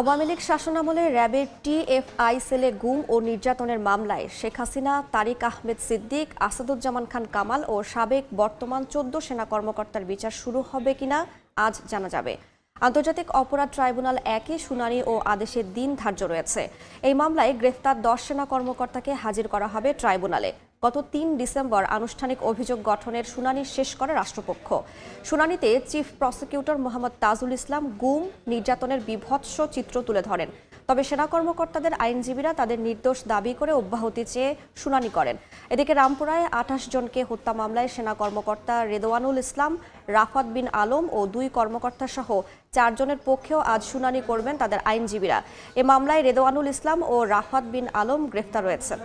আওয়ামী লীগ শাসনামলে র্যাবের টিএফআই সেলে গুম ও নির্যাতনের মামলায় শেখ হাসিনা, তারিক আহমেদ সিদ্দিক, আসাদুজ্জামান খান কামাল ও সাবেক বর্তমান চোদ্দ সেনা কর্মকর্তার বিচার শুরু হবে কিনা আজ জানা যাবে। আন্তর্জাতিক অপরাধ ট্রাইব্যুনাল একই শুনানি ও আদেশের দিন ধার্য রয়েছে। এই মামলায় গ্রেফতার দশ সেনা কর্মকর্তাকে হাজির করা হবে ট্রাইব্যুনালে। গত তিন ডিসেম্বর আনুষ্ঠানিক অভিযোগ গঠনের শুনানি শেষ করে রাষ্ট্রপক্ষ। শুনানিতে চিফ প্রসিকিউটর মোহাম্মদ তাজুল ইসলাম গুম, নির্যাতনের বিভৎস চিত্র তুলে ধরেন। তবে সেনা কর্মকর্তাদের আইনজীবীরা তাদের নির্দোষ দাবি করে অব্যাহতি চেয়ে শুনানি করেন। এদিকে রামপুরায় আঠাশ জনকে হত্যা মামলায় সেনা কর্মকর্তা রেদওয়ানুল ইসলাম, রাফাত বিন আলম ও দুই কর্মকর্তা সহ চারজনের পক্ষেও আজ শুনানি করবেন তাদের আইনজীবীরা। এ মামলায় রেদওয়ানুল ইসলাম ও রাফাত বিন আলম গ্রেফতার রয়েছেন